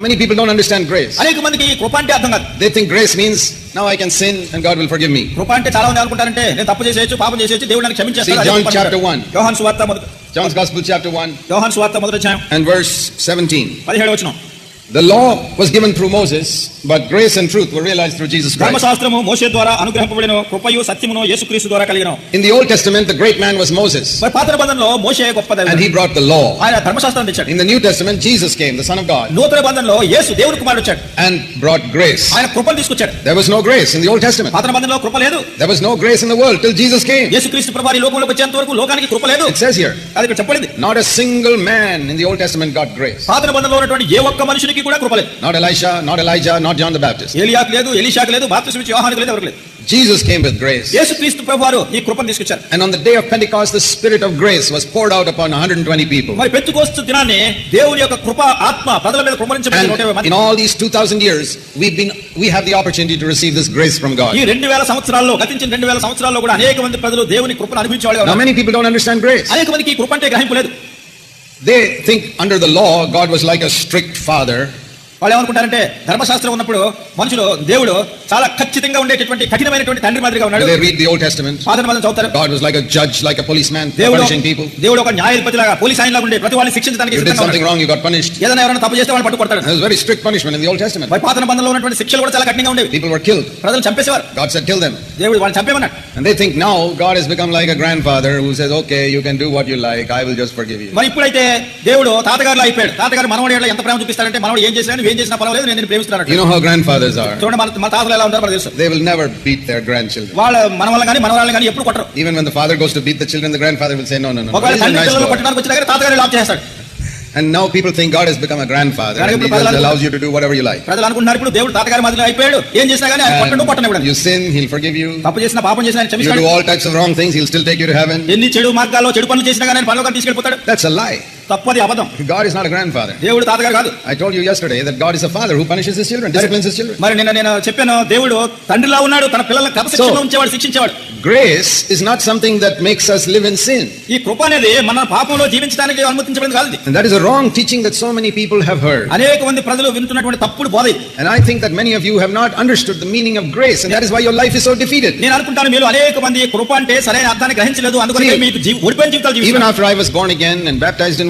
Many people don't understand grace. అనేక మందికి ఈ కృప అంటే అర్థం కాదు They think grace means now I can sin and God will forgive me. కృప అంటే చాలా మంది అనుకుంటారంటే నేను తప్పు చేసేయచ్చు పాపం చేసేయచ్చు దేవుడు నన్ను క్షమించేస్తాడు See, అదే John కృప chapter అంటారు. one. యోహాను సువార్త మొదటి John's Gospel, chapter 1 యోహాను సువార్త మొదటి అధ్యాయం and verse 17. పదిహేడు వచ్చిన The law was given through Moses, but grace and truth were realized through Jesus Christ. ధర్మశాస్త్రము మోషే ద్వారా అనుగ్రహింపబడిన కృపయు సత్యమును యేసుక్రీస్తు ద్వారా కలిగిన In the Old Testament, the great man was Moses, మరి పాత నిబంధనలో మోషే గొప్ప దేవుడు. and he brought the law. ఆయన ధర్మశాస్త్రం తెచ్చాడు In the New Testament, Jesus came, the Son of God, నూతన బంధంలో యేసు దేవుని కుమారుడు వచ్చాడు and brought grace. ఆయన కృపను తీసుకొచ్చాడు There was no grace in the Old Testament. పాత నిబంధనలో కృప లేదు There was no grace in the world till Jesus came. యేసుక్రీస్తు ప్రభు ఈ లోకంలోకి వచ్చేంత వరకు లోకానికి కృప లేదు It says here, అది ఇక్కడ చెప్పలేదు not a single man in the Old Testament got grace. పాత నిబంధనలో ఉన్నటువంటి ఏ ఒక్క మనుషునికి కూడా కృప లేదు Not Elisha, not Elijah, not John the Baptist. ఏలియాకు లేదు ఎలీషాకు లేదు బాప్తిస్మ ఇచ్చే యోహానుకు లేదు ఎవరికి లేదు Jesus came with grace. యేసుక్రీస్తు ప్రభు వారు ఈ కృపను తీసుకొచ్చారు And on the day of Pentecost, the Spirit of grace was poured out upon 120 people. మరి పెంచుకోస్తు దినాన్ని దేవుని యొక్క కృప ఆత్మ ప్రజల మీద కృపణించబడింది నూట ఇరవై And మంది in all these 2000 years, we've been, we have the opportunity to receive this grace from God. ఈ రెండు వేల సంవత్సరాల్లో గతించిన రెండు వేల సంవత్సరాల్లో కూడా అనేక మంది ప్రజలు దేవుని కృపను అనుభవించేవాళ్ళు Now, many people don't understand grace. అనేక మందికి ఈ కృప అంటే గ్రహింపు లేదు They think under the law, God was like a strict father వాళ్ళు ఏమనుకుంటారంటే ధర్మశాస్త్రం ఉన్నప్పుడు మనుషులు దేవుడు చాలా ఖచ్చితంగా ఉండేటటువంటి కఠినమైనటువంటి తండ్రి మాదిరిగా ఉన్నాడు They read the Old Testament. పాత నిబంధన చదువుతారు God was like a judge, like a policeman, దేవుడు punishing people. దేవుడు ఒక న్యాయాధిపతి లాగా పోలీస్ ఆయన లాగా ఉండే ప్రతి వాళ్ళని శిక్షించడానికి You did సిద్ధంగా something ఉన్నాడు. wrong, you got punished. ఏదైనా ఎవరైనా తప్పు చేస్తే వాళ్ళు పట్టుకొడతాడు There was very strict punishment in the Old Testament. మరి పాత నిబంధనలో ఉన్నటువంటి శిక్షలు కూడా చాలా కఠినంగా ఉండేవి People were killed. ప్రజలు చంపేసేవారు God said, kill them. దేవుడు వాళ్ళని చంపేమన్నాడు And they think now God has become like a grandfather who says, okay, you can do what you like, I will just forgive you. మరి ఇప్పుడైతే దేవుడు తాతగారులో అయిపోయాడు తాతగారు మనవడి ఎంత ప్రేమ చూపిస్తాడంటే మనవడు ఏం చేసినా నువ్వు ఏం చేసినా పర్వాలేదు నేను నిన్ను ప్రేమిస్తున్నాను You know how grandfathers are. చూడండి మన మన తాతలు ఎలా ఉంటారో మనకు తెలుసు They will never beat their grandchildren. వాళ్ళ మన వల్ల కానీ మన వాళ్ళని కానీ ఎప్పుడు కొట్టరు Even when the father goes to beat the children, the grandfather will say, no, no, no. no. ఒకవేళ He's a తండ్రి nice పిల్లలు boy. కొట్టడానికి వచ్చిన దగ్గర తాతగారు లాప్ చేస్తాడు And now people think God has become a grandfather and he just allows you to do whatever you like. ప్రజలు అనుకుంటున్నారు ఇప్పుడు దేవుడు తాతగారి మాదిరి అయిపోయాడు ఏం చేసినా కానీ ఆయన కొట్టడు And కొట్టనివ్వడు you sin, he'll forgive you. తప్పు చేసినా పాపం చేసినా ఆయన You do క్షమిస్తాడు all types of wrong things, he'll still take you to heaven. ఎన్ని చెడు మార్గాల్లో చెడు పనులు చేసినా కానీ ఆయన పనులు తీసుకెళ్ళిపోతాడు That's a lie. తప్పది అబద్ధం God is not a grandfather. దేవుడు తాతగారు కాదు I told you yesterday that God is a father who punishes his children, disciplines his children. మరి నిన్న నేను చెప్పాను దేవుడు తండ్రిలా ఉన్నాడు తన పిల్లల క్రమశిక్షణ So- ఉంచేవాడు శిక్షించేవాడు Grace is not something that makes us live in sin. ఈ కృప అనేది మన పాపంలో జీవించడానికి అనుమతించబడింది కాదు ఇది. And that is a wrong teaching that so many people have heard. అనేక మంది ప్రజలు వింటున్నటువంటి తప్పుడు బోధ ఇది. And I think that many of you have not understood the meaning of grace, and that is why your life is so defeated. నేను అనుకుంటాను మీరు అనేక మంది కృప అంటే సరైన అర్థాన్ని గ్రహించలేదు అందుకని See, మీకు జీ- ఓడిపోయిన జీవితాలు Even జీవిస్తున్నారు. after I was born again and baptized in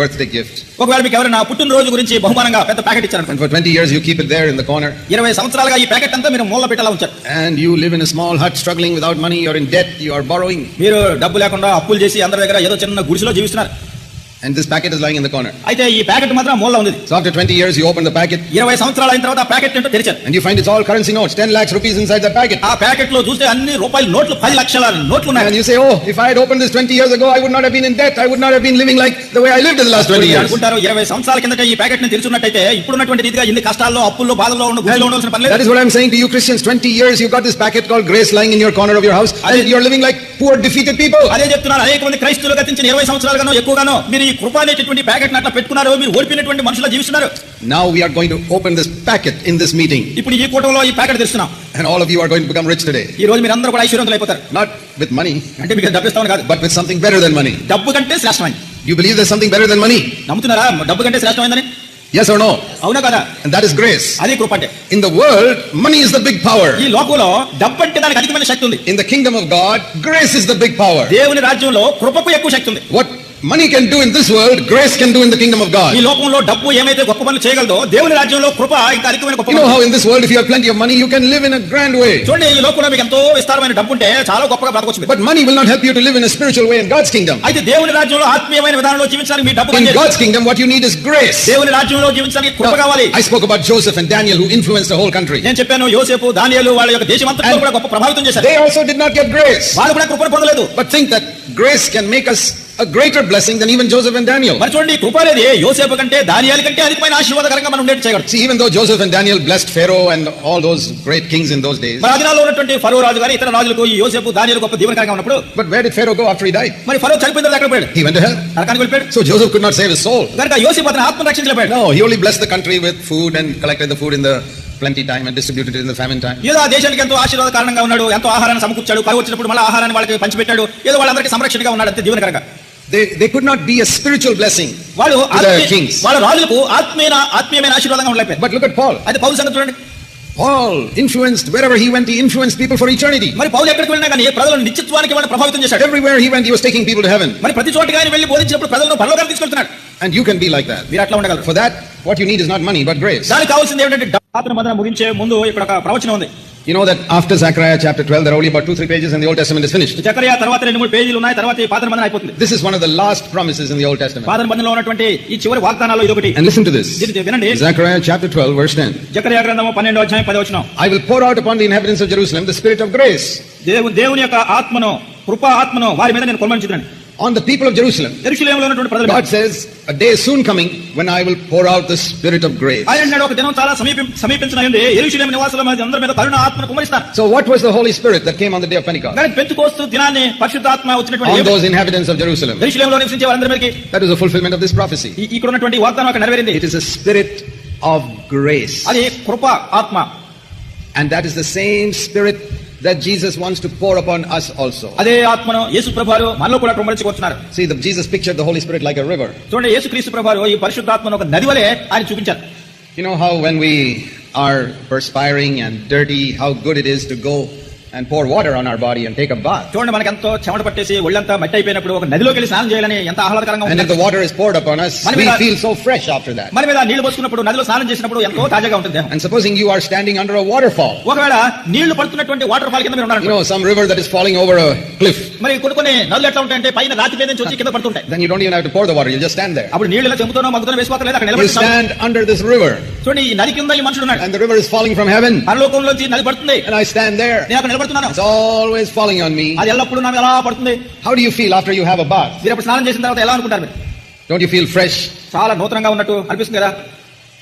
Birthday gift ఒకవేళ మీకు ఎవరైనా పుట్టినరోజు గురించి బహుమానంగా పెద్ద ప్యాకెట్ ఇచ్చారు అనుకోండి for twenty years you keep it there in the corner ఇరవై సంవత్సరాలుగా ఈ ప్యాకెట్ అంతా మీరు మూల పెట్టాలా ఉంచారు. And you live in a small hut struggling without money you are in debt you are borrowing మీరు డబ్బు లేకుండా అప్పులు చేసి అందరి దగ్గర ఏదో చిన్న గుడిసెలో జీవిస్తున్నారు. and this packet is lying in the corner. అయితే ఈ ప్యాకెట్ మాత్రం మూల ఉంది So after 20 years, you open the packet, ఇరవై సంవత్సరాలు అయిన తర్వాత ఆ ప్యాకెట్ ఏంటో తెరిచారు and you find it's all currency notes, 10 lakhs rupees inside the packet. ఆ ప్యాకెట్ లో చూస్తే అన్ని రూపాయలు నోట్లు పది లక్షల నోట్లు And ఉన్నాయి you say, oh, if I had opened this 20 years ago, I would not have been in debt. I would not have been living like the way I lived in the last 20 మీరు years. అనుకుంటారు ఇరవై సంవత్సరాల కిందట ఈ packet ని తెరిచున్నట్టయితే ఇప్పుడున్నటువంటి రీతిగా ఇన్ని కష్టాల్లో అప్పుల్లో బాధల్లో ఉన్న గుడిలో ఉండవలసిన పని That లేదు is what I'm saying to you Christians. 20 years you got this packet called grace lying in your corner of your house and you're living like poor defeated people అదే చెప్తున్నారు. అనేక మంది క్రైస్తువులు గతించిన ఇరవై సంవత్సరాలుగానో ఎక్కువగానో మీరు ఈ కృప అనేటటువంటి ప్యాకెట్ అట్లా పెట్టుకున్నారు మీరు ఓడిపోయినటువంటి మనుషులు జీవిస్తున్నారు. Now we are going to open this packet in this meeting ఇప్పుడు ఈ కూటంలో ఈ packet తెరుస్తున్నాం. And all of you are going to become rich today ఈ రోజు మీరు అందరూ కూడా ఐశ్వర్యవంతులు అయిపోతారు. నాట్ విత్ మనీ అంటే మీకు డబ్బు ఇస్తామని కాదు. But with something better than money డబ్బు కంటే శ్రేష్టమైనది you believe there something better than money నమ్ముతున్నారా? డబ్బు కంటే శ్రేష్టమైనదని ఎస్ నో అవునా కదా? దట్ ఇస్ గ్రేస్ అది కృప అంటే in the world money is the big power ఈ లోకంలో డబ్బు అంటే దానికి అధికమైన శక్తి ఉంది. In the kingdom of God grace is the big power దేవుని రాజ్యంలో కృపకు ఎక్కువ శక్తి ఉంది. What What money can do in this world, grace can do in the kingdom of ఈ God. లోకంలో డబ్బు ఏమైతే గొప్ప పనులు చేయగలదో దేవుని రాజ్యంలో కృప ఇంకా అధికమైన గొప్ప You know పనులు. how in this world, if you have plenty of money, you can live in a grand way. చూడండి ఈ లోకంలో మీకు ఎంతో విస్తారమైన డబ్బు ఉంటే చాలా గొప్పగా బ్రతకొచ్చు But money will not help you to live in a spiritual way in God's kingdom. అయితే దేవుని రాజ్యంలో ఆత్మీయమైన విధానంలో జీవించడానికి మీ డబ్బు In పనిచేయదు. God's kingdom, what you need is grace. దేవుని రాజ్యంలో జీవించడానికి కృప కావాలి I spoke about Joseph and Daniel who influenced the whole country. నేను చెప్పాను యోసేపు దానియాలు వాళ్ళ యొక్క దేశం అంతా కూడా గొప్ప ప్రభావితం చేశారు They also did not get grace. వాళ్ళు కూడా కృపను పొందలేదు But think that grace can make us a greater blessing than even Joseph and Daniel. మరి చూడండి కృప అనేది యోసేపు కంటే దానియాల కంటే అధికమైన ఆశీర్వాదకరంగా మనం ఉండేట్టు చేయగలరు See, even though Joseph and Daniel blessed Pharaoh and all those great kings in those days, మరి ఆ దినాల్లో ఉన్నటువంటి ఫరో రాజు గారి ఇతర రాజులకు ఈ యోసేపు దానియాలు గొప్ప దీవెనకరంగా ఉన్నప్పుడు but where did Pharaoh go after he died? మరి ఫరో చనిపోయిన తర్వాత ఎక్కడ పోయాడు He went to hell. నరకానికి వెళ్ళిపోయాడు So Joseph could not save his soul. కనుక యోసేపు అతని ఆత్మ రక్షించలేపాడు No, he only blessed the country with food and collected the food in the plenty time and distributed it in the famine time. ఏదో ఆ దేశానికి ఎంతో ఆశీర్వాద కారణంగా ఉన్నాడు ఎంతో ఆహారాన్ని సమకూర్చాడు కరువు వచ్చినప్పుడు మళ్ళీ ఆహారాన్ని వాళ్ళకి పంచిపెట్టాడు ఏదో వాళ్ళందరికీ సంరక్షణగా ఉన్నాడు అంతే దీవెనకరంగా They, they could not be a spiritual blessing. వాళ్ళు kings. వాళ్ళ రాజులకు ఆత్మీయ ఆత్మీయమైన ఆశీర్వాదంగా But look at Paul. అయితే పౌరు సంగతి చూడండి Paul influenced, wherever he went, he influenced people for eternity. మరి పౌలు ఎక్కడికి వెళ్ళినా కానీ ప్రజలను నిత్యత్వానికి వాళ్ళని ప్రభావితం చేశాడు Everywhere he went, he was taking people to heaven. మరి ప్రతి చోటకి ఆయన వెళ్ళి బోధించినప్పుడు ప్రజలను పరలోకానికి తీసుకెళ్తున్నాడు And you can be like that. మీరు అట్లా ఉండగలరు For that, what you need is not money, but grace. దానికి కావాల్సింది ఏంటంటే పాత్ర మదన ముగించే ముందు ఇక్కడ ఒక ప్రవచనం ఉంది You know that after Zechariah chapter 12, there are only about two, three pages and the Old Testament is finished. చక్రయ తర్వాత రెండు మూడు పేజీలు ఉన్నాయి తర్వాత ఈ పాత్ర మదన అయిపోతుంది This is one of the last promises in the Old Testament. పాత్ర మదనలో ఉన్నటువంటి ఈ చివరి వాగ్దానాల్లో ఇదొకటి And listen to this. దీన్ని వినండి Zechariah chapter 12, verse 10. జకర్యా గ్రంథము పన్నెండో అధ్యాయం పది వచనం I will pour out upon the inhabitants of Jerusalem the spirit of grace. దేవు దేవుని యొక్క ఆత్మను కృపా ఆత్మను వారి మీద నేను కొనమని On the people of Jerusalem. God says, a day is soon coming when I will pour out the spirit of grace. So what was the Holy Spirit that came on the day of Pentecost? On those inhabitants of Jerusalem. That is a fulfillment of this prophecy. It is a spirit of grace. And that is the same spirit that Jesus wants to pour upon us also. అదే ఆత్మను యేసు ప్రభారు మనలో కూడా కుమరించుకొస్తున్నారు See, the, Jesus pictured the Holy Spirit like a river. చూడండి యేసు క్రీస్తు ప్రభారు ఈ పరిశుద్ధాత్మను ఒక నది వలె ఆయన చూపించారు You know how when we are perspiring and dirty, how good it is to go and pour water on our body and take a bath. చూడండి మనకి ఎంతో చెమట పట్టేసి ఒళ్ళంతా మట్టి అయిపోయినప్పుడు ఒక నదిలోకి వెళ్ళి స్నానం చేయాలని ఎంత ఆహ్లాదకరంగా And if ఉంటుంది the water is poured upon us, Mani we mera- feel so fresh after that. మన మీద నీళ్లు పోసుకున్నప్పుడు నదిలో స్నానం చేసినప్పుడు ఎంతో తాజాగా ఉంటుంది దేహం And supposing you are standing under a waterfall, ఒకవేళ నీళ్లు పడుతున్నటువంటి వాటర్ ఫాల్ కింద మీరు ఉన్నారు you know, some river that is falling over a cliff, మరి కొన్ని కొన్ని నదులు ఎట్లా ఉంటాయంటే పైన రాతి మీద నుంచి వచ్చి కింద పడుతుంటాయి then you don't even have to pour the water, you just stand there. అప్పుడు నీళ్లు ఇలా చెంపుతున్నా మగ్గుతున్నా వేసుకోవట్లేదు అక్కడ You నిలబడుతున్నాం stand under this river, చూడండి ఈ నది కింద ఈ మనుషుడు ఉన్నాడు and the river is falling from heaven, పరలోకంలోంచి నది పడుతుంది and I stand there. నేను అక్కడ నిలబడుతున్నాను It's always falling on me. అది ఎల్లప్పుడు పడుతుంది How do you feel after you have a bath? మీరు స్నానం చేసిన తర్వాత ఎలా అనుకుంటారు మీరు Don't you feel fresh? చాలా నూతనంగా ఉన్నట్టు అనిపిస్తుంది కదా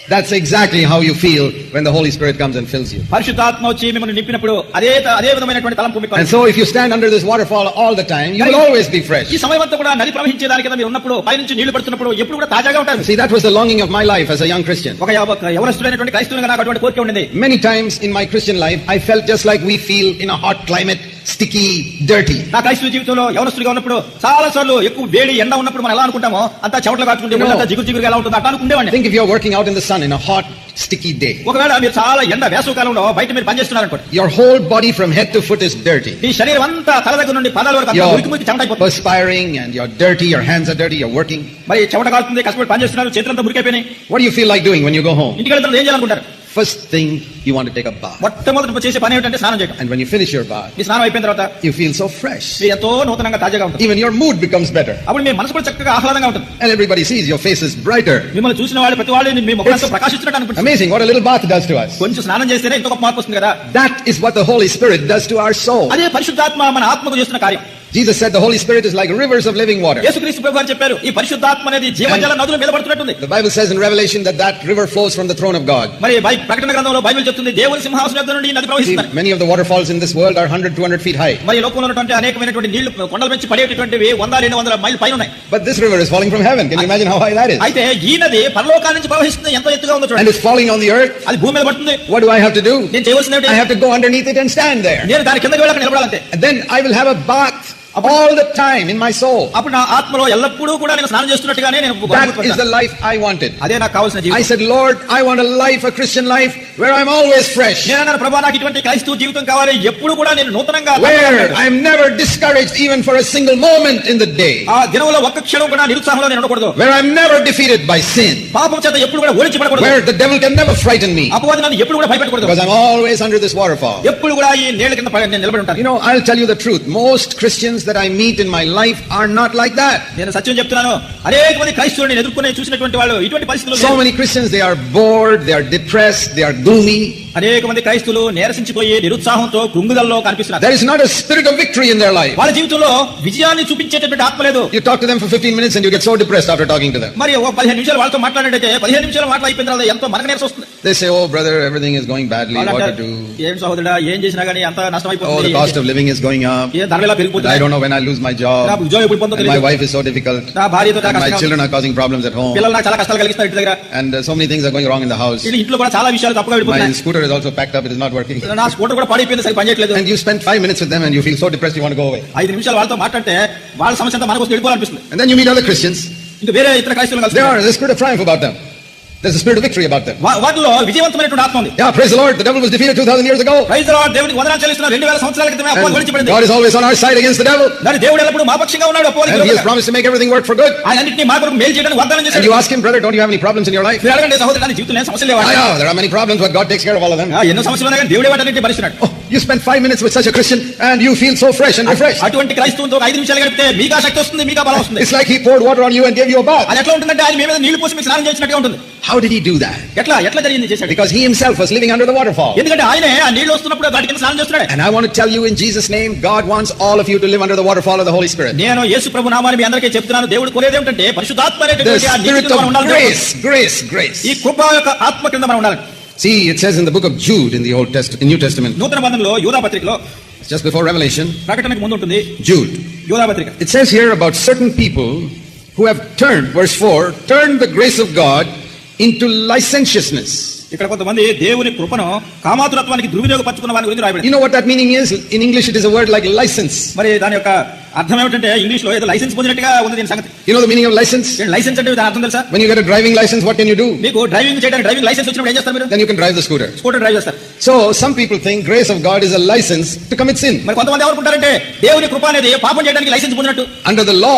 That's exactly how you feel when the Holy Spirit comes and fills you. పరిశుద్ధాత్మ వచ్చి మిమ్మల్ని నింపినప్పుడు అదే అదే విధమైనటువంటి తలంపు మీకు And so if you stand under this waterfall all the time, you will always be fresh. ఈ సమయం అంతా కూడా నది ప్రవహించే దాని కింద మీరు ఉన్నప్పుడు పైనుంచి నీళ్ళు పడుతున్నప్పుడు ఎప్పుడు కూడా తాజాగా ఉంటారు See, that was the longing of my life as a young Christian. ఒక యవ- ఒక యవనస్తుడైనటువంటి క్రైస్తవునిగా నాకు అటువంటి కోరిక ఉండింది Many times in my Christian life, I felt just like we feel in a hot climate, sticky, dirty. నా క్రైస్తవ జీవితంలో యవనస్తుడిగా ఉన్నప్పుడు చాలా సార్లు ఎక్కువ వేడి ఎండ ఉన్నప్పుడు మనం ఎలా అనుకుంటామో అంతా చెమటలు కాచుకుంటే No. ఒళ్ళంతా జిగురు జిగురుగా ఎలా ఉంటుంది అట్లా అనుకుండేవాడిని Think if you're working out in the sun in a hot, sticky day. ఒకవేళ మీరు చాలా ఎండ వేసవ కాలంలో బయట మీరు పనిచేస్తున్నారు అనుకోండి Your whole body from head to foot is dirty. మీ శరీరం అంతా తల దగ్గర నుండి పాదాల వరకు అంతా You're ఉరికి మురికి చెమట అయిపోతుంది perspiring and you're dirty, your hands are dirty, you're working. మరి చెమట కాలుతుంది కష్టపడి పనిచేస్తున్నారు చేతులంతా మురికైపోయినాయి What do you feel like doing when you go home? ఇంటికి వెళ్తారు ఏం చేయాలనుకుంటారు First thing, you want to take a bath. మొట్టమొదటి చేసే పని ఏమిటంటే స్నానం చేయడం And when you finish your bath, మీ స్నానం అయిపోయిన తర్వాత you feel so fresh. మీరు ఎంతో నూతనంగా తాజాగా ఉంటుంది Even your mood becomes better. అప్పుడు మీ మనసు కూడా చక్కగా ఆహ్లాదంగా ఉంటుంది And everybody sees your face is brighter. మిమ్మల్ని చూసిన వాళ్ళు ప్రతి వాళ్ళు మీ ముఖంతో ప్రకాశిస్తున్నట్టు అనిపిస్తుంది Amazing what a little bath does to us. కొంచెం స్నానం చేస్తేనే ఇంకొక మార్పు వస్తుంది కదా That is what the Holy Spirit does to our soul. అదే పరిశుద్ధాత్మ మన ఆత్మకు చేస్తున్న కార్యం Jesus said the Holy Spirit is like rivers of living water. యేసుక్రీస్తు ప్రభు గారు చెప్పారు ఈ పరిశుద్ధాత్మ అనేది జీవజల నదులు మీద పడుతున్నట్టుంది The Bible says in Revelation that that river flows from the throne of God. మరి బై ప్రకటన గ్రంథంలో బైబిల్ చెప్తుంది దేవుని సింహాసనం యొద్ద నుండి ఈ నది See, ప్రవహిస్తుంది many of the waterfalls in this world are 100, 200 feet high. మరి ఈ లోకంలో ఉన్నటువంటి అనేకమైనటువంటి నీళ్లు కొండల పెంచి పడేటటువంటివి వంద రెండు వందల మైల్ పైన ఉన్నాయి But this river is falling from heaven. Can you imagine how high that is? అయితే ఈ నది పరలోకాల నుంచి ప్రవహిస్తుంది ఎంతో ఎత్తుగా ఉందో And చూడండి it's falling on the earth. అది భూమి మీద పడుతుంది What do I have to do? నేను చేయవలసింది I ఏమిటి have to go underneath it and stand there. నేను దాని కిందకి వెళ్ళక నిలబడాలంతే And then I will have a bath all the time in my soul. అప్పుడు నా ఆత్మలో ఎల్లప్పుడూ కూడా నేను స్నానం చేస్తున్నట్టుగానే నేను That is the life I wanted. అదే నాకు కావాల్సిన I జీవితం said, Lord, I want a life, a Christian life, where I'm always fresh. నేను అన్నాను ప్రభా నాకు ఇటువంటి క్రైస్తవ జీవితం కావాలి ఎప్పుడు కూడా నేను నూతనంగా Where I'm never discouraged even for a single moment in the day. ఆ దినంలో ఒక్క క్షణం కూడా నిరుత్సాహంలో నేను ఉండకూడదు Where I'm never defeated by sin. పాపం చేత ఎప్పుడు కూడా ఓడించబడకూడదు Where the devil can never frighten me. అపవాది నన్ను ఎప్పుడు కూడా భయపెట్టకూడదు Because I'm always under this waterfall. ఎప్పుడు కూడా ఈ నీళ్ళ కింద పడి నేను నిలబడి ఉంటాను You know, I'll tell you the truth. Most Christians, that I meet in my life are not like that. నేను సత్యం చెప్తున్నాను అనేక మంది క్రైస్తవులు నేను ఎదుర్కొనే చూసినటువంటి వాళ్ళు ఇటువంటి పరిస్థితుల్లో So లేరు. many Christians, they are bored, they are depressed, they are gloomy. అనేక మంది క్రైస్తువులు నీరసించిపోయి నిరుత్సాహంతో కృంగుదల్లో కనిపిస్తున్నారు There is not a spirit of victory in their life. వాళ్ళ జీవితంలో విజయాన్ని చూపించేటటువంటి ఆత్మ లేదు You talk to them for 15 minutes and you get so depressed after talking to them. మరి ఒక పదిహేను నిమిషాలు వాళ్ళతో మాట్లాడేటైతే పదిహేను నిమిషాలు మాటలు అయిపోయిన తర్వాత ఎంతో మనకు నీరసం వస్తుంది They say, Oh, brother, everything is going badly. వాళ్ళు What to అంటారు, do? ఏం సహోదరుడా ఏం చేసినా గానీ అంత నష్టం Oh, the అయిపోతుంది cost of living is going up. ఏ ధరలు ఇలా And I పెరిగిపోతుంది don't know when I'll lose my నా job. ఉద్యోగం ఎప్పుడు పొందో And my తెలియదు wife is so difficult. నా భార్యతో చాలా And my కష్టంగా children ఉంది. are causing problems at home. పిల్లలు నాకు చాలా కష్టాలు కలిగిస్తారు ఇంటి దగ్గర And uh, so many things are going wrong in the house. వీళ్ళు ఇంట్లో కూడా చాలా విషయాలు తప్పుగా My వెళ్ళిపోతున్నాయి scooter is also packed up. It is not working. నా స్కూటర్ కూడా పడిపోయింది సరి పనిచేయట్లేదు And you spend five minutes with them and you feel so depressed you want to go away. ఐదు నిమిషాలు వాళ్ళతో మాట్లాడితే వాళ్ళ సమస్య అంతా మనకు వస్తే వెళ్ళిపోవాలనిపిస్తుంది And then you meet other Christians. ఇంకా వేరే ఇతర క్రైస్తవులు There కలిసి are there's a spirit of triumph about them. There's a spirit of victory about them. వాటిలో విజయవంతమైనటువంటి ఆత్మ ఉంది Yeah, praise the Lord. The devil was defeated 2,000 years ago. Praise Lord దేవునికి వందనాలు చెల్లిస్తున్న రెండు వేల సంవత్సరాల క్రితమే అపోవాది And ఓడించబడింది God is always on our side against the devil. దాని దేవుడు ఎల్లప్పుడు మా పక్షంగా ఉన్నాడు అపోవాది And he has promised to make everything work for good. ఆయన అన్నింటినీ మా కొరకు మేలు చేయడానికి వాగ్దానం And you ask him, brother, don't you have any problems in your life? మీరు అడగండి జీవితంలో సమస్యలు లేవా know there are many problems, but God takes care of all of them. ఎన్నో సమస్యలు ఉన్నాయి దేవుడే వాటన్నింటినీ భరిస్తున్నాడు Oh, you spend five minutes with such a Christian and you feel so fresh and refreshed. అటువంటి క్రైస్తవంతో ఒక ఐదు నిమిషాలు గడిపితే మీకా శక్తి వస్తుంది మీకా బలం వస్తుంది It's like he poured water on you and gave you a bath. అది ఎట్లా ఉంటుందంటే ఆయన మీ మీద నీళ్లు పోసి మీకు స్నానం చేసినట్టుగా ఉంటుంది How did he do that? ఎట్లా ఎట్లా జరిగింది చేశాడు Because he himself was living under the waterfall. ఎందుకంటే ఆయనే ఆ నీళ్లు వస్తున్నప్పుడు వాటి కింద స్నానం చేస్తున్నాడు And I want to tell you in Jesus' name, God wants all of you to live under the waterfall of the Holy Spirit. నేను యేసు ప్రభు నామాన్ని మీ అందరికీ చెప్తున్నాను దేవుడు కోరేది ఏమిటంటే పరిశుద్ధాత్మ The అనేటటువంటి ఆ నీటి spirit కింద మనం of ఉండాలి grace, grace, grace. ఈ కృప యొక్క ఆత్మ కింద మనం ఉండాలి See, it says in the book of Jude in the Old Testament, in New Testament, నూతన బంధంలో యూదా పత్రికలో just before Revelation, ప్రకటనకు ముందు ఉంటుంది Jude. యూదా పత్రిక It says here about certain people who have turned, verse 4, turned the grace of God into licentiousness. ఇక్కడ కొంతమంది దేవుని కృపను కామాతురత్వానికి దుర్వినియోగపరచుకున్న వారి గురించి రాయబడింది. You know what that meaning is in English it is a word like licence మరి దాని యొక్క అర్థం ఏమంటే ఇంగ్లీష్లో ఏదో లైసెన్స్ పొందినట్టుగా ఉంది దీని సంగతి. You know the meaning of licence and licence అంటే దాని అర్థం తెలుసా? When you get driving licence what can you do మీకు డ్రైవింగ్ చేయడానికి డ్రైవింగ్ లైసెన్స్ వచ్చినప్పుడు ఏం చేస్తారు మీరు? Then you can drive the scooter scooter drive చేస్తారు. So some people think grace of God is a licence to commit sin మరి కొంతమంది ఎవరు అంటే దేవుని కృప అనేది పాపం చేయడానికి licence పొందినట్టు? Under the law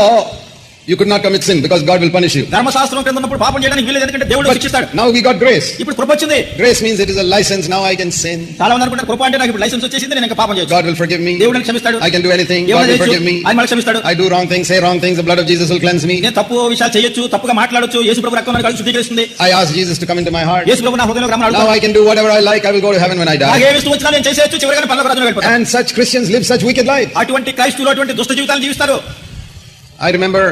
you could not commit sin because God will punish you. ధర్మశాస్త్రం కింద ఉన్నప్పుడు పాపం చేయడానికి వీలేదు ఎందుకంటే దేవుడు శిక్షిస్తాడు Now we got grace. ఇప్పుడు కృప వచ్చింది Grace means it is a license. Now I can sin. చాలా మంది అనుకుంటారు కృప అంటే నాకు ఇప్పుడు లైసెన్స్ వచ్చేసింది నేను ఇంకా పాపం చేయొచ్చు God will forgive me. దేవుడు నాకు క్షమిస్తాడు I can do anything. God ఏమైనా will చేయొచ్చు forgive me. ఆయన మళ్ళీ క్షమిస్తాడు I do wrong things, say wrong things. The blood of Jesus will cleanse me. నేను తప్పు విషయాలు చేయొచ్చు తప్పుగా మాట్లాడొచ్చు యేసు ప్రభు రక్తం కలిసి శుద్ధీకరిస్తుంది I ask Jesus to come into my heart. యేసు ప్రభు నా హృదయంలో Now రమ్మని I can do whatever I like. I will go to heaven when I die. నాకు ఏ ఇష్టం వచ్చినా నేను చేసేయచ్చు చివరిగా పనులకు రాజులు వెళ్ళిపోతాను And such Christians live such wicked lives. అటువంటి క్రైస్తువులు అటువంటి దుష్ట జీవితాలు జీవిస్తారు I remember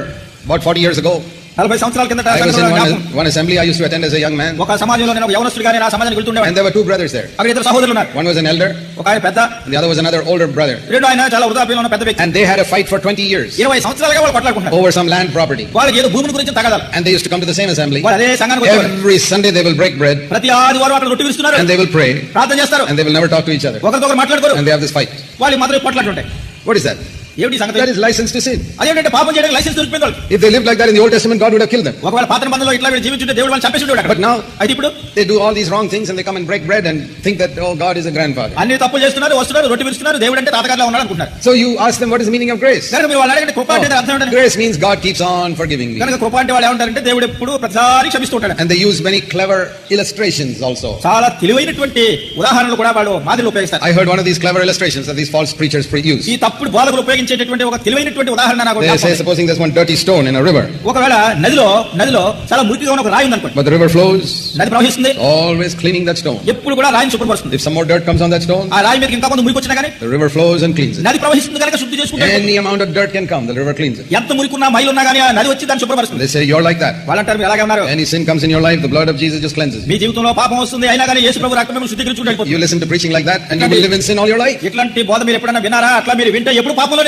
about 40 years ago, నలభై సంవత్సరాల కిందట I was in సంఘంలో జ్ఞాపకం. one, one assembly I used to attend as a young man. ఒక సమాజంలో నేను ఒక యవనస్తుడిగా నేను ఆ సమాజానికి వెళ్తుండేవాడిని And there were two brothers there. అక్కడ ఇద్దరు సహోదరులు ఉన్నారు One was an elder, ఒక ఆయన పెద్ద and the other was another older brother. రెండు ఆయన చాలా వృధాప్యంలో ఉన్న పెద్ద వ్యక్తి And they had a fight for 20 years ఇరవై సంవత్సరాలుగా వాళ్ళు కొట్లాడుకుంటారు over some land property. వాళ్ళకి ఏదో భూమిని గురించి తగదాలి And they used to come to the same assembly. వాళ్ళు అదే సంఘానికి వచ్చేవారు Every Sunday they will break bread ప్రతి ఆదివారం అక్కడ రొట్టి విరుస్తున్నారు and they will pray ప్రార్థన చేస్తారు and they will never talk to each other. ఒకరికొకరు మాట్లాడుకోరు And they have this fight. వాళ్ళు మాత్రం కొట్లాడుతుంటాయి What is that? ఏమిటి ఈ సంగతి That is license to sin. అదేంటంటే పాపం చేయడానికి లైసెన్స్ దొరికిపోయింది వాళ్ళకి If they lived like that in the Old Testament, God would have killed them. ఒకవేళ పాత బంధంలో ఇట్లా వీళ్ళు జీవించుంటే దేవుడు వాళ్ళు చంపేసి ఉండేవాడు But అక్కడ now అయితే ఇప్పుడు they do all these wrong things and they come and break bread and think that, oh, God is a grandfather. అన్ని తప్పులు చేస్తున్నారు వస్తున్నారు రొట్టి విరుస్తున్నారు దేవుడు అంటే తాతగారిలో ఉన్నాడు అనుకుంటున్నారు So you ask them, what is the meaning of grace? కనుక మీరు వాళ్ళు అడగండి కృప అంటే దాని అర్థం ఏంటంటే Grace means God keeps on forgiving me. కనుక కృప అంటే వాళ్ళు ఏమంటారంటే దేవుడు ఎప్పుడు ప్రతిసారి క్షమిస్తూ ఉంటాడు And they use many clever illustrations also. చాలా తెలివైనటువంటి ఉదాహరణలు కూడా వాళ్ళు మాదిరిలో ఉపయోగిస్తారు I heard one of these clever illustrations that these false preachers pre- use. ఈ తప్పుడు బోధకులు ఉపయోగించేటటువంటి ఒక తెలివైనటువంటి ఉదాహరణ నాకు supposing this one dirty stone in a river ఒకవేళ నదిలో నదిలో చాలా మురికిగా ఉన్న ఒక రాయి ఉంది అనుకోండి బట్ ద రివర్ ఫ్లోస్ నది ప్రవహిస్తుంది. ఆల్వేస్ క్లీనింగ్ దట్ స్టోన్ ఎప్పుడు కూడా రాయిని శుభ్రపరుస్తుంది if some more dirt comes on that stone ఆ రాయి మీకు ఇంకా కొంత మురికి వచ్చినా కానీ the river flows and cleans నది ప్రవహిస్తుంది కనుక శుద్ధి చేసుకుంటే any amount of dirt can come the river cleans ఎంత మురికి ఉన్నా మైలు ఉన్నా కానీ ఆ నది వచ్చి దాన్ని శుభ్రపరుస్తుంది they say you are like that volunteer ఎలాగా ఉన్నారు? Any sin comes in your life the blood of Jesus just cleanses మీ జీవితంలో పాపం వస్తుంది అయినా కానీ యేసు ప్రభు రక్తం మిమ్మల్ని శుద్ధీకరించుకుంటాడు you listen to preaching like that and you live in sin all your life ఇట్లాంటి బోధ మీరు ఎప్పుడైనా వినారా అట్లా మీరు వింటే ఎప్పుడు పాపంలో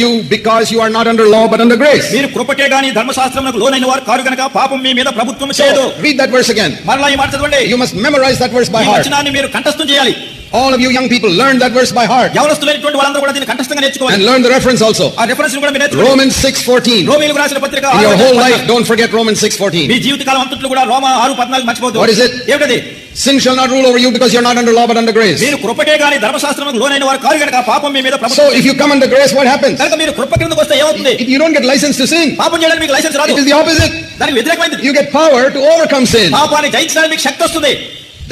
you because you are not under law but under grace. మీరు కృపకే గాని ధర్మశాస్త్రములకు లోనైన వారు కారు కనుక పాపం మీ మీద ప్రభుత్వం చేయదు So, read that verse again. మరలా ఈ మాట చదవండి You must memorize that verse by ఈ heart. వచనాన్ని మీరు కంఠస్థం చేయాలి All of you young people, learn that verse by heart. యవనస్తులైనటువంటి వాళ్ళందరూ కూడా దీన్ని కంఠస్థంగా నేర్చుకోవాలి And learn the reference also. ఆ రిఫరెన్స్ కూడా మీరు నేర్చుకోవాలి Romans 6.14. రోమిలకు రాసిన పత్రిక In your ఆరో whole అధ్యాయం life, don't forget Romans 6.14. మీ జీవితకాలం అంతట్లో కూడా రోమ ఆరు పద్నాలుగు మర్చిపోద్దు What is it? ఏమిటది Sin shall not rule over you because you're not under law but under grace. మీరు కృపకే గాని ధర్మశాస్త్రం లోనైన వారు కారు గనక పాపం మీ మీద So ప్రభుత్వం if you come under grace, what happens? కనుక మీరు కృప కిందకు వస్తే ఏమవుతుంది If you don't get license to sin. పాపం చేయడానికి మీకు లైసెన్స్ రాదు It is the opposite. దానికి వ్యతిరేకమైంది You get power to overcome sin. పాపాన్ని జయించడానికి మీకు శక్తి వస్తుంది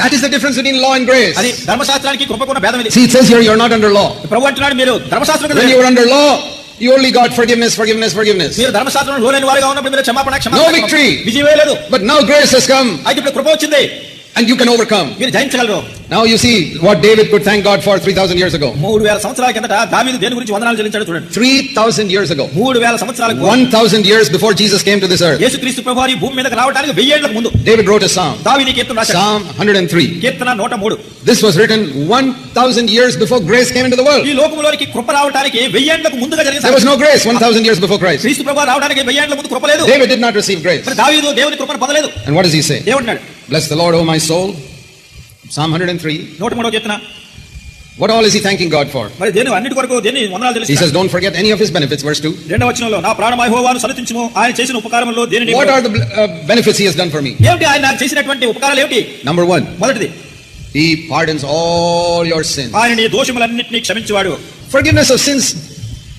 That is the difference between law and grace అది ధర్మశాస్త్రానికి కృపకున్న భేదం ఇది see it says here you are not under law ప్రభువు అంటున్నాడు మీరు ధర్మశాస్త్రం కదా you are under law You only got forgiveness, forgiveness, forgiveness. మీరు ధర్మశాస్త్రంలో లోలైన వారుగా ఉన్నప్పుడు మీరు క్షమాపణ క్షమాపణ No victory. విజయం లేదు. But now grace has come. అయితే ఇప్పుడు కృప వచ్చింది. And you can overcome. మీరు జయించగలరు. Now you see what David could thank God for 3,000 years ago. మూడు వేల సంవత్సరాల కిందట దావీదు దేని గురించి వందనాలు చెల్లించాడు చూడండి 3,000 years ago. మూడు వేల సంవత్సరాలకు 1,000 years before Jesus came to this earth. యేసుక్రీస్తు ప్రభు వారి భూమి మీదకి రావడానికి వెయ్యేళ్లకు ముందు David wrote a psalm. దావీని కీర్తన రాశాడు Psalm 103. కీర్తన నూట మూడు This was written 1,000 years before grace came into the world. ఈ లోకంలోనికి కృప రావడానికి వెయ్యేళ్లకు ముందుగా జరిగిన There was సంగతి. no grace 1,000 years before Christ. క్రీస్తు ప్రభు రావడానికి వెయ్యేళ్ల ముందు కృప లేదు David did not receive grace. మరి దావీదు దేవుని కృపను పొందలేదు And what does he say? ఏమంటున్నాడు Bless the Lord, O my soul. Psalm 103. నూట మూడో కీర్తన What all is he thanking God for? మరి దేని అన్నిటి కొరకు దేని వందనాలు He తెలుసు says, Don't forget any of his benefits. Verse 2. రెండవ వచనంలో నా ప్రాణమయ హోవాను సరితించుము ఆయన చేసిన ఉపకారములో దేనిని What are the uh, benefits he has done for me? ఏమిటి ఆయన నాకు చేసినటువంటి ఉపకారాలు ఏమిటి Number one, మొదటిది he pardons all your sins. ఆయన నీ దోషములన్నింటినీ క్షమించేవాడు Forgiveness of sins,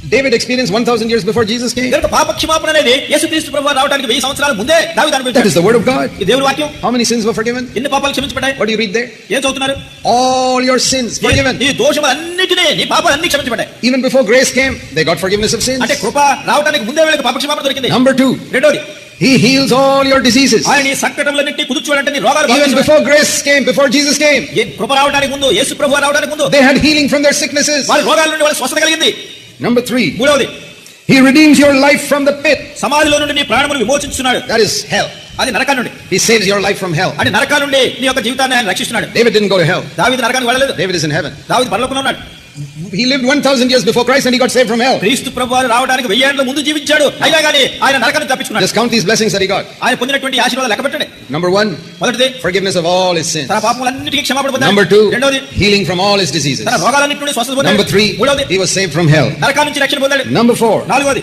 David experienced 1,000 years before Jesus came. కనుక పాప క్షమాపణ అనేది యేసుక్రీస్తు ప్రభు రావడానికి వెయ్యి సంవత్సరాల ముందే దావీదు That అనుభవించాడు is the word of God. ఈ దేవుని వాక్యం How many sins were forgiven? ఎన్ని పాపాలు క్షమించబడ్డాయి What do you read there? ఏం చదువుతున్నారు All your sins forgiven. ఈ దోషములన్నిటినీ నీ పాపాలు అన్ని క్షమించబడ్డాయి Even before grace came, they got forgiveness of sins. అంటే కృప రావడానికి ముందే వీళ్ళకి పాప క్షమాపణ దొరికింది Number two, రెండోది he heals all your diseases. ఆయన నీ సంకటములన్నింటినీ కుదుర్చోడంటే నీ రోగాలు Even బాగుచేయడం. before grace came, before Jesus came, ఈ కృప రావడానికి ముందు యేసు ప్రభు రావడానికి ముందు they had healing from their sicknesses. Number three మూడవది. He redeems your life from the pit సమాధిలో నుండి నీ ప్రాణమును విమోచించున్నాడు దట్ ఇస్ హెల్ అది నరకాల నుండి. He saves your life from hell అంటే నరకాల నుండి నీ యొక్క జీవితాన్ని ఆయన రక్షిస్తున్నాడు. David didn't go to hell దావీదు నరకానికి వెళ్ళలేదు. డేవిడ్ ఇస్ ఇన్ హెవెన్ దావీదు పరలోకంలో ఉన్నాడు. He lived 1,000 years before Christ and he got saved from hell. క్రీస్తు ప్రభు వారు రావడానికి వెయ్యేళ్ళ ముందు జీవించాడు అయినా కానీ ఆయన నరకాన్ని తప్పించుకున్నాడు Just count these blessings that he got. ఆయన పొందినటువంటి ఆశీర్వాదాలు లెక్క పెట్టండి Number one, మొదటిది forgiveness of all his sins. తన పాపములన్నిటికీ క్షమాపణ పొందాడు Number two, రెండోది healing from all his diseases. తన రోగాలన్నింటి నుండి స్వస్థత Number పొందాడు three, మూడవది he was saved from hell. నరకా నుంచి రక్షణ పొందాడు Number four, నాలుగోది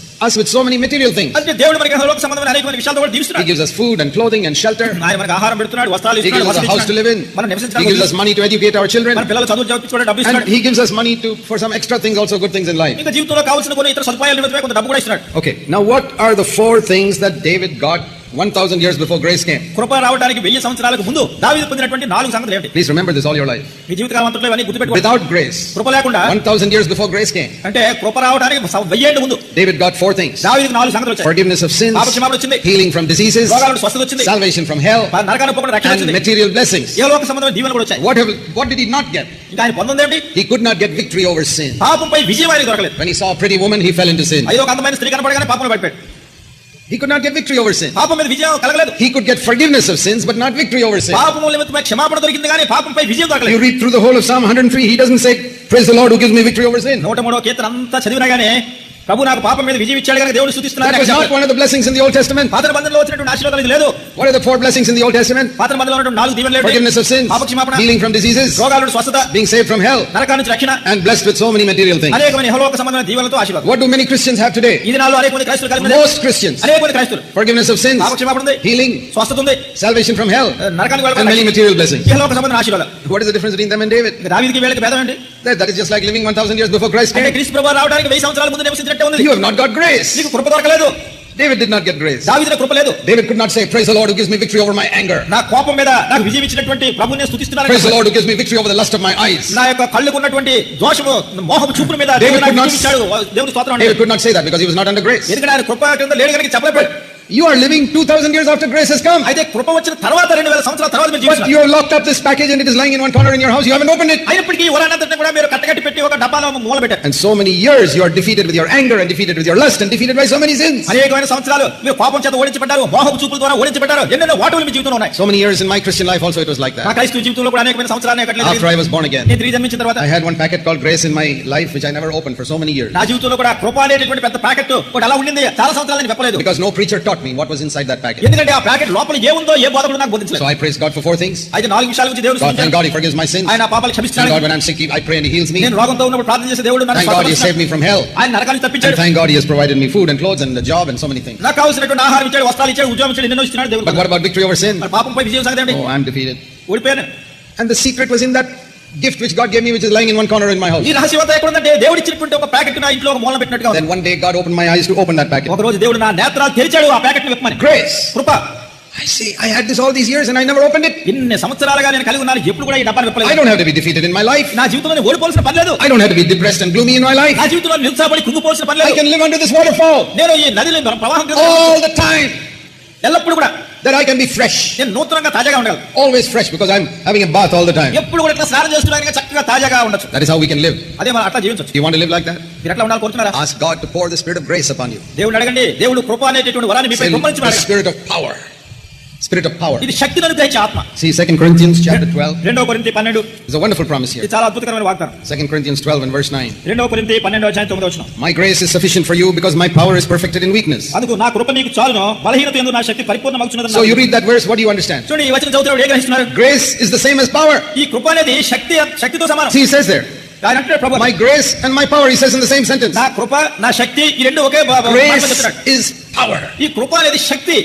us with so many material things. అంటే దేవుడు మనకి లోక సంబంధమైన అనేకమైన విషయాలతో కూడా He దీవిస్తున్నాడు gives us food and clothing and shelter. ఆయన మనకి ఆహారం పెడుతున్నాడు వస్త్రాలు He ఇస్తున్నాడు gives us a వసతి house to live in. ఇస్తున్నాడు. మనం He నివసించడానికి gives us money to educate our మన children. పిల్లలు చదువు చదివించుకోవడం డబ్బు And ఇస్తున్నాడు he gives us money to for some extra things, also good things in life. ఇంకా జీవితంలో కావాల్సిన కొన్ని ఇతర సదుపాయాలు నిమిత్తమే కొంత డబ్బు కూడా ఇస్తున్నాడు Okay, now what are the four things that David got 1,000 years before grace came? కృప రావడానికి వెయ్యి సంవత్సరాలకు ముందు దావీదు పొందినటువంటి నాలుగు సంగతులు ఏమిటి Please remember this all your life. మీ జీవితకాలం అంతట్లో ఇవన్నీ గుర్తుపెట్టుకోండి Without grace, కృప లేకుండా 1,000 years before grace came, అంటే కృప రావడానికి స- వెయ్యేండు ముందు David got four things దావీదుకు నాలుగు సంగతులు వచ్చాయి forgiveness of sins, పాప క్షమాపణ వచ్చింది healing from diseases, రోగాల నుండి స్వస్థత వచ్చింది salvation from hell, నరకాన్ని పోకుండా రక్షణ and వచ్చింది material blessings. ఏ లోక సంబంధమైన దీవెనలు కూడా వచ్చాయి What, have, what did he not get? ఇంకా ఆయన పొందింది ఏమిటి He could not get victory over sin. పాపంపై విజయం ఆయనకు దొరకలేదు When he saw a pretty woman, he fell into sin. ఐదో ఒక అందమైన స్త్రీ కనపడగానే పాపంలో పడిపోయాడు He could not get victory over sin. పాపం మీద విజయం కలగలేదు He could get forgiveness of sins, but not victory over sin. పాపం నిమిత్తమై క్షమాపణ దొరికింది కానీ పాపంపై విజయం You దొరకలేదు read through the whole of Psalm 103, he doesn't say, Praise the Lord who gives me victory over sin. నూట మూడో కీర్తన అంతా చదివినా గానీ ప్రభు నాకు పాపం మీద విజయం ఇచ్చాడు కనుక దేవుడు స్తుతిస్తున్నాడు ఆశీర్వాదం నివసించినట్టే ఉంది You have not got grace. నీకు కృప దొరకలేదు David did not get grace. దావీదుల కృప లేదు David could not say, Praise the Lord who gives me victory over my anger. నా కోపం మీద నాకు విజయం ఇచ్చినటువంటి ప్రభుని స్థుతిస్తున్నాను Praise the Lord who gives me victory over the lust of my eyes. నా యొక్క కళ్ళకు ఉన్నటువంటి దోషము మోహపు చూపుల మీద David దేవుడు నాకు could not- విజయం ఇచ్చాడు దేవుడు స్తోత్రం David అంటే could not say that because he was not under grace. ఎందుకంటే ఆయన కృప కింద లేడు కనుక చెప్పలేపాడు You are living 2000 years after grace has come. అయితే కృప వచ్చిన తర్వాత రెండు వేల సంవత్సరాల తర్వాత మీరు But జీవిస్తున్నారు you have locked up this package and it is lying in one corner in your house. You haven't opened it. అయినప్పటికీ ఈ వరానంతటిని కూడా మీరు కట్టకట్టి పెట్టి ఒక డబ్బాలో మూల పెట్టారు And so many years you are defeated with your anger and defeated with your lust and defeated by so many sins. అనేకమైన సంవత్సరాలు మీరు పాపం చేత ఓడించబడ్డారు మోహపు చూపుల ద్వారా ఓడించబడ్డారు ఎన్నెన్నో వాటులు మీ జీవితంలో ఉన్నాయి So many years in my Christian life also it was like నా that. క్రైస్తవ జీవితంలో కూడా అనేకమైన సంవత్సరాలు నేను కట్టలేదు. After I was born again, నేను తిరిగి జన్మించిన తర్వాత I had one packet called grace in my life which I never opened for so many years. నా జీవితంలో కూడా కృప అనేటటువంటి పెద్ద ప్యాకెట్ ఒకటి అలా ఉండింది చాలా సంవత్సరాలు నేను చెప్పలేదు Because no preacher taught me what was inside that packet. ఎందుకంటే ఆ ప్యాకెట్ లోపల ఏముందో ఏ బోధకుడు నాకు బోధించలేదు So I praise God for four things. అయితే నాలుగు విషయాల గురించి దేవుడు God, thank సూచించాడు. God He forgives my sins. ఆయన పాపాలు Thank క్షమిస్తాడు God when I'm sick, He- I pray and He heals me. నేను రోగంతో ఉన్నప్పుడు ప్రార్థన చేసే దేవుడు నన్ను Thank God He has saved స్వస్థపరుస్తాడు. me from hell. ఆయన నరకాన్ని And తప్పించాడు thank God He has provided me food and clothes and a job and so many things. నాకు కావాల్సినటువంటి ఆహారం ఇచ్చాడు వస్త్రాలు ఇచ్చాడు ఉద్యోగం ఇచ్చాడు ఎన్నెన్నో ఇస్తున్నాడు దేవుడు But what about victory over sin? మరి పాపంపై విజయం సంగతి ఏంటి Oh, I'm defeated. ఓడిపోయాను And the secret was in that gift which God gave me, which is lying in one corner in my house. ఈ రహస్యం అంతా ఎక్కడ ఉందంటే దేవుడు ఇచ్చినటువంటి ఒక ప్యాకెట్ నా ఇంట్లో ఒక మూలన పెట్టినట్టుగా ఉంది. Then one day God opened my eyes to open that packet. ఒక రోజు దేవుడు నా నేత్రాలు తెరిచాడు ఆ ప్యాకెట్ ని విప్పమని Grace. Krupa I see, I had this all these years and I never opened it. ఇన్ని సంవత్సరాలుగా నేను కలిగి ఉన్నాను ఎప్పుడు కూడా ఈ డబ్బాని I విప్పలేదు don't have to be defeated in my life. నా జీవితంలో నేను ఓడిపోవాల్సిన పని లేదు I don't have to be depressed and gloomy in my life. నా జీవితంలో నిరుత్సాహపడి కృంగిపోవాల్సిన పని I లేదు can live under this waterfall నేను ఈ నదిలో ప్రవాహం కింద all the time. ఎల్లప్పుడు కూడా that I can be fresh నేను నూతనంగా తాజాగా ఉండాలి. Always fresh because I am having a bath all the time ఎప్పుడు కూడా ఇట్లా స్నానం చేస్తున్నానికి చక్కగా తాజాగా ఉండొచ్చు. That is how we can live అదే మనం అట్లా జీవించొచ్చు. You want to live like that మీరు అట్లా ఉండాలి కోరుతున్నారా? Ask God to pour the spirit of grace upon you దేవుడు అడగండి. దేవుడు కృప అనేటటువంటి వరాన్ని మీపై కుమ్మరించుతాడు spirit of power Spirit of power. ఇది శక్తిని అనుగ్రహించే ఆత్మ See 2 Corinthians chapter 12. రెండవ కొరింతి పన్నెండు There's a wonderful promise here. ఇది చాలా అద్భుతకరమైన వాగ్దానం 2 Corinthians 12 and verse 9. రెండవ కొరింతి పన్నెండు అధ్యాయం తొమ్మిది వచ్చిన My grace is sufficient for you because my power is perfected in weakness. అందుకు నా కృప నీకు చాలును బలహీనత ఎందు నా శక్తి పరిపూర్ణమవుతున్నది So you read that verse, what do you understand? చూడండి ఈ వచనం చదువుతున్నాడు ఏ గ్రహిస్తున్నారు Grace is the same as power. ఈ కృప అనేది శక్తి శక్తితో సమానం See, he says there, ఆయన అంటున్నాడు ప్రభు my grace and my power, he says in the same sentence. నా కృప నా శక్తి ఈ రెండు ఒకే బా- బా- మాటలో చెప్తున్నాడు Grace is power. ఈ కృప అనేది శక్తి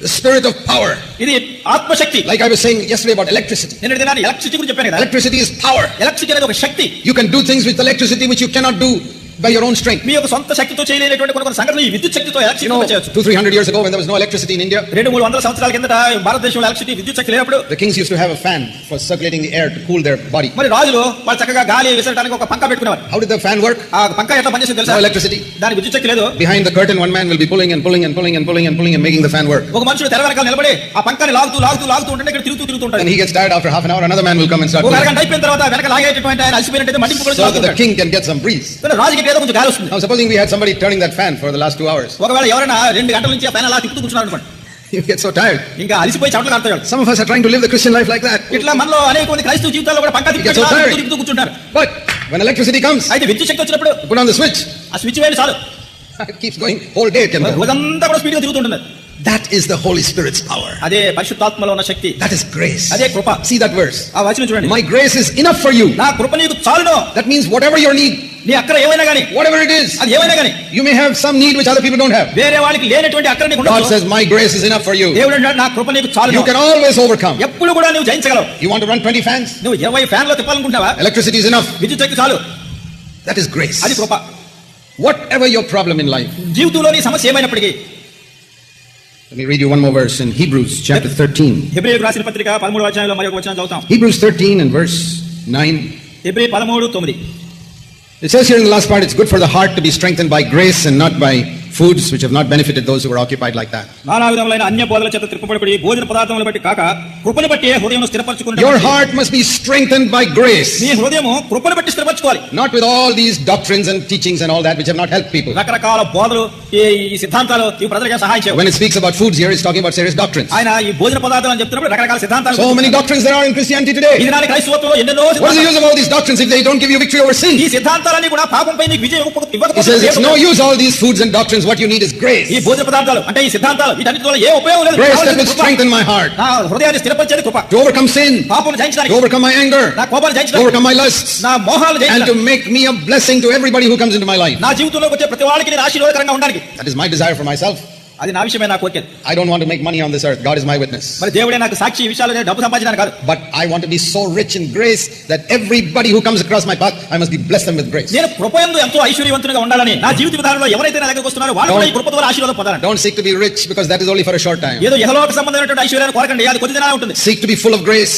The spirit of power. ఇది ఆత్మశక్తి Like I was saying yesterday about electricity. నేను దినాన్ని ఎలక్ట్రిసిటీ గురించి చెప్పాను కదా Electricity is power. ఎలక్ట్రిసిటీ అనేది ఒక శక్తి You can do things with electricity which you cannot do by your own strength. మీ యొక్క సొంత శక్తితో చేయలేనటువంటి కొన్ని కొన్ని సంగతులు ఈ విద్యుత్ శక్తితో You ఎలక్ట్రిసిటీ know, చేయొచ్చు two, three hundred years ago when there was no electricity in India, రెండు మూడు వందల సంవత్సరాల కిందట భారతదేశంలో ఎలక్ట్రిసిటీ విద్యుత్ శక్తి లేనప్పుడు the kings used to have a fan for circulating the air to cool their body. మరి రాజులు వాళ్ళు చక్కగా గాలి విసరడానికి ఒక పంక పెట్టుకునేవారు How did the fan work? ఆ పంక ఎట్లా పనిచేస్తుంది తెలుసా No electricity. దానికి విద్యుత్ శక్తి లేదు Behind the curtain, one man will be pulling and pulling and pulling and pulling and pulling and making the fan work. ఒక మనుషుడు తెర వెనకాల నిలబడి ఆ పంకాన్ని లాగుతూ లాగుతూ లాగుతూ ఉంటే ఇక్కడ తిరుగుతూ తిరుగుతూ When ఉంటాడు he gets tired after half an hour, another man will come and start ఒక pulling. అరగంట అయిపోయిన తర్వాత వెనక లాగేటటువంటి ఆయన అలసిపోయినట్టు మళ్ళీ ఇంకొకటి So that the లాగుతుంటాడు. king can get some breeze. కానీ రాజుకి ఏదో కొంచెం గాలి వస్తుంది Now supposing we had somebody turning that fan for the last two hours. ఒకవేళ ఎవరైనా రెండు గంటల నుంచి ఆ పైన అలా తిప్పుతూ కూర్చున్నాడు అనుకోండి You get so tired. ఇంకా అలసిపోయి చవట్లు కాడతాడు Some of us are trying to live the Christian life like that. ఇట్లా మనలో అనేక మంది క్రైస్తవ జీవితాల్లో కూడా పంక తిప్పి Get so ఇలా tired. తిప్పుతూ తిప్పుతూ కూర్చుంటారు But when electricity comes, అయితే విద్యుత్ శక్తి వచ్చినప్పుడు you put on the switch. ఆ స్విచ్ వేయండి చాలు It keeps going whole day. It can go. రోజంతా కూడా స్పీడ్ గా తిరుగుతుంటుంది That is the Holy Spirit's power. అదే పరిశుద్ధాత్మలో ఉన్న శక్తి That is grace. అదే కృప See that verse. ఆ వచనం చూడండి My grace is enough for you. నా కృప నీకు చాలును That means whatever your need, నీ అక్కర ఏమైనా గానీ whatever it is, అది ఏమైనా గానీ you may have some need which other people don't have. వేరే వాడికి లేనటువంటి అక్కర నీకు God ఉండదు says, My grace is enough for you. దేవుడు అంటాడు, నా కృప నీకు చాలు You can always overcome. ఎప్పుడు కూడా నువ్వు జయించగలవు You want to run 20 fans? నువ్వు ఇరవై ఫ్యాన్లో తిప్పాలనుకుంటావా Electricity is enough. విద్యుత్ శక్తి చాలు That is grace. అది కృప Whatever your problem in life. జీవితంలో నీ సమస్య ఏమైనప్పటికీ Let me read you one more verse in Hebrews chapter 13. హెబ్రి రాసిన పత్రిక పదమూడు అధ్యాయంలో మరి ఒక వచనం చదువుతాం Hebrews 13 and verse 9. It says here in the last part, it's good for the heart to be strengthened by grace and not by foods which have not benefited those who were occupied like that. నానా విధములైన అన్య బోధల చేత త్రిప్పబడి భోజన పదార్థములు బట్టి కాక కృపను బట్టి హృదయం స్థిరపరచుకుని Your heart must be strengthened by grace, నీ హృదయము కృపను బట్టి స్థిరపరచుకోవాలి not with all these doctrines and teachings and all that which have not helped people. రకరకాల బోధలు ఈ ఈ సిద్ధాంతాలు ఈ ప్రజలకు సహాయం చేయవు When it speaks about foods here, it's talking about serious doctrines. ఆయన ఈ భోజన పదార్థాలు అని చెప్తున్నప్పుడు రకరకాల సిద్ధాంతాలు So many doctrines there are in Christianity ఈ today. దినానికి క్రైస్తవత్వంలో ఎన్నెన్నో What is the సిద్ధాంతాలు. use of all these doctrines if they don't give you victory over ఈ sin? సిద్ధాంతాలన్నీ కూడా పాపంపై నీకు విజయం ఇవ్వకపోతే- He ఇవ్వకపోతే says it's no దేవుడు- use all these foods and doctrines. What you need is ఈ grace. భోజన పదార్థాలు అంటే ఈ సిద్ధాంతాలు వీటన్నిటి వల్ల ఏ ఉపయోగం లేదు Grace that కావాల్సింది will Krupa. strengthen my heart, నా హృదయాన్ని స్థిరపరిచేది కృప to overcome sin, పాపం to జయించడానికి overcome my anger, నా కోపాన్ని to జయించడానికి overcome my lusts, నా మోహాలు and to జయించడానికి make me a blessing to everybody who comes into my life. నా జీవితంలోకి వచ్చే ప్రతి వాళ్ళకి నేను ఆశీర్వాదకరంగా ఉండడానికి That is my desire for myself. అది నా విషయమే నాకు okay I don't want make money on this earth God is my witness మరి దేవుడే నాకు సాక్షి ఈ విషయాలు డబ్బు సంపాదించడానికి కాదు. But I want be so rich in grace that everybody who comes across my path I must be bless them with grace నేను కృపయందు ఎంతో ఐశ్వర్యవంతునిగా ఉండాలని నా జీవిత విధానంలో ఎవరైతే నా దగ్గరికి వస్తున్నారో వాళ్ళు ఈ కృప ద్వారా ఆశీర్వాదం పొందాలి don't seek to be rich because that is only for a short time ఏదో ఇహలోక సంబంధమైనటువంటి ఐశ్వర్యాన్ని కోరకండి అది కొద్ది దినాలే ఉంటుంది. Seek to be full of grace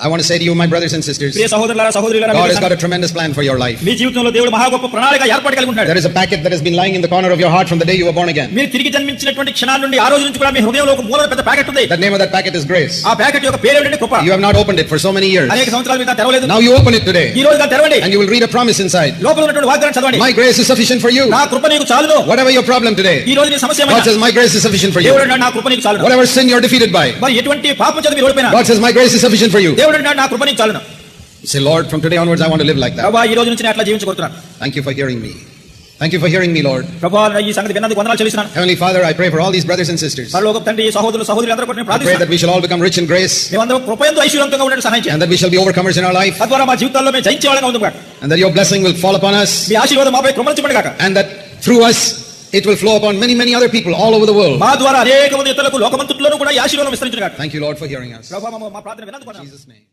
I want to say to you, my brothers and sisters, ప్రియ సహోదరులారా సహోదరులారా God has మీరు got a tremendous plan for your life. మీ జీవితంలో దేవుడు మహా గొప్ప ప్రణాళిక ఏర్పాటు కలిగి ఉంటాడు There is a packet that has been lying in the corner of your heart from the day you were born again. మీరు తిరిగి జన్మించినటువంటి క్షణాల నుండి ఆ రోజు నుంచి కూడా మీ హృదయంలో ఒక మూల పెద్ద ప్యాకెట్ ఉంది The name of that packet is grace. ఆ ప్యాకెట్ యొక్క పేరు ఏంటంటే కృప You have not opened it for so many years. అనేక సంవత్సరాల మీద తెరవలేదు Now you open it today ఈ రోజు దాన్ని తెరవండి and you will read a promise inside. లోపల ఉన్నటువంటి వాగ్దానం చదవండి My grace is sufficient for you. నా కృప నీకు చాలును Whatever your problem today, ఈ రోజు నీ సమస్య God ఏమైనా says, My grace is sufficient for దేవుడు you. అన్నాడు, నా కృప నీకు చాలును Whatever sin you're defeated by, మరి ఎటువంటి పాపం చేత మీరు ఓడిపోయినా God says, My grace is sufficient for you. దేవుడు అన్నాడు, నా కృప నీకు చాలును say, Lord, from today onwards, I want to live like that. ప్రభా ఈ రోజు నుంచి నేను అట్లా Thank you for hearing me. Thank you for hearing me, Lord. ప్రభా ఈ సంగతి విన్నందుకు వందనాలు చెల్లిస్తున్నాను Heavenly Father, I pray for all these brothers and sisters. I పరలోక తండ్రి ఈ సహోదరులు సహోదరులు అందరూ కూడా నేను pray that ప్రార్థిస్తున్నాను we shall all become rich in grace మేమందరం కృపయందు ఐశ్వర్యంతో ఉండడం సహాయం చేయండి and that we shall be overcomers in our life తద్వారా మా జీవితాల్లో మేము జయించే వాళ్ళగా ఉంది కాక and that your blessing will fall upon us మీ ఆశీర్వాదం మాపై కృమలించబడి కాక and that through us it will flow upon many, many other people all over the world. మా ద్వారా అనేక మంది ఇతరులకు లోకమంతుల్లోనూ కూడా ఈ ఆశీర్వాదం విస్తరించిన కాక Thank you, Lord, for hearing us. ప్రభా మా ప్రార్థన విన్నందుకు In Jesus' name.